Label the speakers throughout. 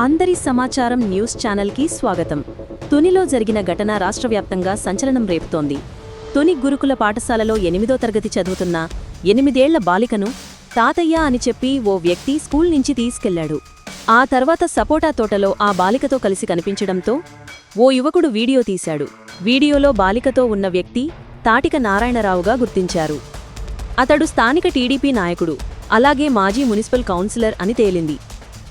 Speaker 1: అందరి సమాచారం న్యూస్ ఛానల్కి స్వాగతం. తునిలో జరిగిన ఘటన రాష్ట్ర వ్యాప్తంగా సంచలనం రేపుతోంది. తుని గురుకుల పాఠశాలలో ఎనిమిదో తరగతి చదువుతున్న ఎనిమిదేళ్ళ బాలికను తాతయ్య అని చెప్పి ఓ వ్యక్తి స్కూల్ నుంచి తీసుకెళ్ళాడు. ఆ తర్వాత సపోటా తోటలో ఆ బాలికతో కలిసి కనిపించడంతో ఓ యువకుడు వీడియో తీశాడు. వీడియోలో బాలికతో ఉన్న వ్యక్తి తాటిక నారాయణరావుగా గుర్తించారు. అతడు స్థానిక టీడీపీ నాయకుడు అలాగే మాజీ మున్సిపల్ కౌన్సిలర్ అని తేలింది.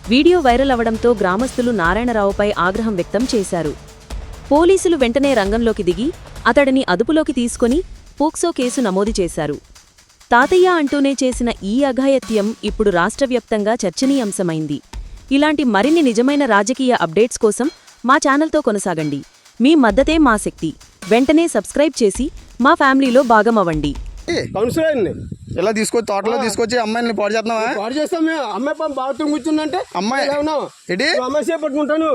Speaker 1: వీడియో వైరల్ అవడంతో గ్రామస్తులు నారాయణరావుపై ఆగ్రహం వ్యక్తం చేశారు. పోలీసులు వెంటనే రంగంలోకి దిగి అతడిని అదుపులోకి తీసుకొని పోక్సో కేసు నమోదు చేశారు. తాతయ్య అంటూనే చేసిన ఈ అఘాయత్యం ఇప్పుడు రాష్ట్రవ్యాప్తంగా చర్చనీయాంశమైంది. ఇలాంటి మరిన్ని నిజమైన రాజకీయ అప్డేట్స్ కోసం మా ఛానల్తో కొనసాగండి. మీ మద్దతే మా శక్తి. వెంటనే సబ్స్క్రైబ్ చేసి మా ఫ్యామిలీలో భాగమవ్వండి.
Speaker 2: కౌన్సిలర్ అండి
Speaker 3: ఇలా తీసుకొచ్చి తోటలో తీసుకొచ్చి అమ్మాయిని పాడు చేస్తున్నావా?
Speaker 2: పాడు చేస్తాం మేము అమ్మాయి పాపం బాత్రూమ్ కూర్చుందంటే
Speaker 3: అమ్మాయి-
Speaker 2: ఎలా ఉన్నావు?
Speaker 3: ఏంటి?
Speaker 2: అమ్మాయి సేపు పట్టుకుంటాను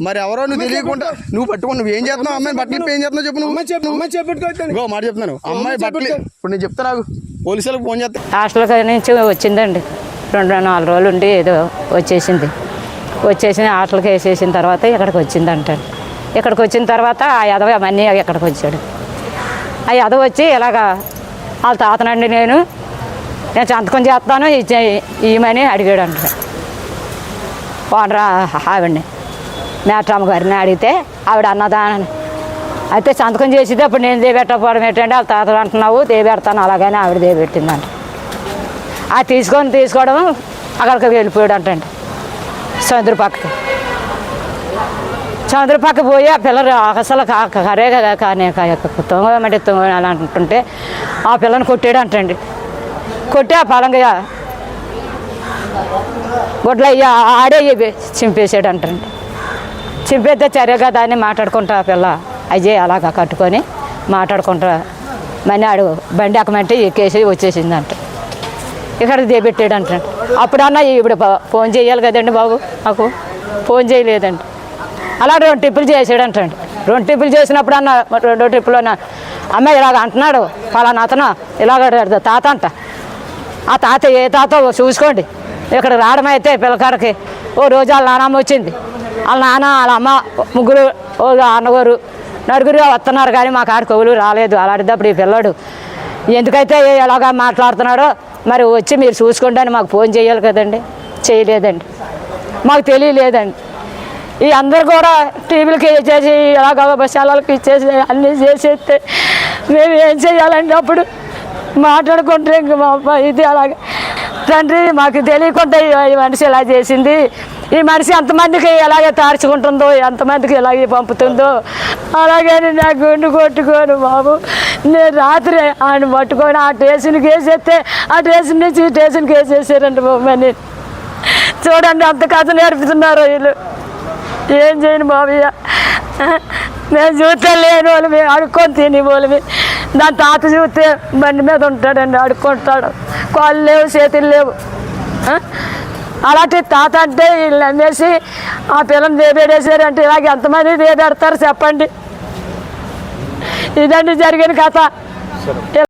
Speaker 3: మరి ఎవరో నువ్వు తెలియకుండా నువ్వు పట్టుకుని నువ్వు ఏం చేస్తున్నావు? అమ్మాయిని బట్టలు ఏం చేస్తున్నావు చెప్పు నువ్వు.
Speaker 2: అమ్మాయి చెప్పు అమ్మాయి చేపెట్టుకోవచ్చాను
Speaker 3: ఇంకో మాట చెప్తున్నాను. అమ్మాయి బట్టలు ఇప్పుడు నేను చెప్తా నాకు. పోలీసులకు ఫోన్ చేస్తా.
Speaker 4: హాస్టల్ నుంచి వచ్చిందండి. రెండు నాలుగు రోజులు ఉండి ఏదో వచ్చేసింది. వచ్చేసి హాస్టల్కి వేసేసిన తర్వాత ఇక్కడికి వచ్చిందంటాడు ఇక్కడికి వచ్చిన తర్వాత ఆ యదవ అవన్నీ ఇక్కడికి వచ్చాడు. ఆ యదవ వచ్చి ఇలాగా వాళ్ళ తాతనండి నేను నేను సంతకం చేస్తాను ఇచ్చే అడిగాడు అంట. ఓనరా ఆవిడని మేట్రమ్మ గారిని అడిగితే ఆవిడ అన్నదానని అయితే సంతకం చేసేది అప్పుడు నేను దేబెట్టకపోవడం ఏంటంటే వాళ్ళ తాత అంటున్నావు దేబెడతాను అలాగని ఆవిడ దేబెట్టిందంట. ఆ తీసుకొని తీసుకోవడం అక్కడికి వెళ్ళిపోయాడు అంటండి సముద్ర పక్కకి సముద్ర పక్క పోయి ఆ పిల్లలు అసలు కరే కదా కానీ తొంగమంటే తొంగ అలా అంటుంటే ఆ పిల్లని కొట్టాడు అంటండి. కొట్టి ఆ పలంగా గుడ్ల అయ్యి ఆడే చింపేసాడు అంటండి. చింపేస్తే చర్యగా దాన్ని మాట్లాడుకుంటా ఆ పిల్ల. అయ్యే అలాగా కట్టుకొని మాట్లాడుకుంటా. మనీ ఆడు బండి ఎక్కమంటే ఎక్కేసి వచ్చేసిందంట ఇక్కడ దేబెట్టాడు అంటాడు. అప్పుడన్నా ఇప్పుడు ఫోన్ చేయాలి కదండి బాబు నాకు ఫోన్ చేయలేదండి. అలా రెండు టిప్పులు చేసాడు అంటాడు రెండు టిప్పులు చేసినప్పుడు అన్న రెండో ట్రిప్పులు అన్న అమ్మాయి ఇలాగ అంటున్నాడు ఫలానా అతను ఇలాగ తాత అంట. ఆ తాత ఏ తాత చూసుకోండి. ఇక్కడ రావడం అయితే పిల్లకాడికి ఓ రోజు వాళ్ళ నాన్నమ్మ వచ్చింది. వాళ్ళ నాన్న వాళ్ళ అమ్మ ముగ్గురు ఓ అన్నగారు నలుగురు వస్తున్నారు కానీ మా కాడ కొవ్వులు రాలేదు. అలాంటిదప్పుడు ఈ పిల్లాడు ఎందుకైతే ఎలాగా మాట్లాడుతున్నాడో మరి వచ్చి మీరు చూసుకోండి అని మాకు ఫోన్ చేయాలి కదండి. చేయలేదండి. మాకు తెలియలేదండి. ఈ అందరు కూడా టీవీలకి ఇచ్చేసి ఇలాగ బస్సాలకి ఇచ్చేసి అన్నీ చేసేస్తే మేము ఏం చేయాలంటే అప్పుడు? మాట్లాడుకుంటే ఇంక మా అబ్బాయి ఇది అలాగే. తండ్రి మాకు తెలియకుండా ఈ- మనిషి ఇలా చేసింది. ఈ మనిషి ఎంతమందికి ఎలాగే తార్చుకుంటుందో ఎంతమందికి ఎలాగే పంపుతుందో అలాగే నా గుండు కొట్టుకోను బాబు. నేను రాత్రి ఆయన పట్టుకొని ఆ స్టేషన్కి వేసేస్తే ఆ స్టేషన్ నుంచి ఈ స్టేషన్కి వేసేసారండి బాబు అని చూడండి అంత కథ నేర్పుతున్నారు వీళ్ళు. ఏం చేయను బాబయ్య మేము చూస్తే లేని వాళ్ళు మేము అడుక్కొని తిని వాళ్ళు దాని తాత చూస్తే బండి మీద ఉంటాడండి అడుక్కుంటాడు కాళ్ళు లేవు చేతులు లేవు. అలాంటి తాత అంటే వీళ్ళు అమ్మేసి ఆ పిల్లని దేబేడేసారంటే ఇలాగ ఎంతమంది దేబెడతారు చెప్పండి. ఇదండి జరిగిన కథ.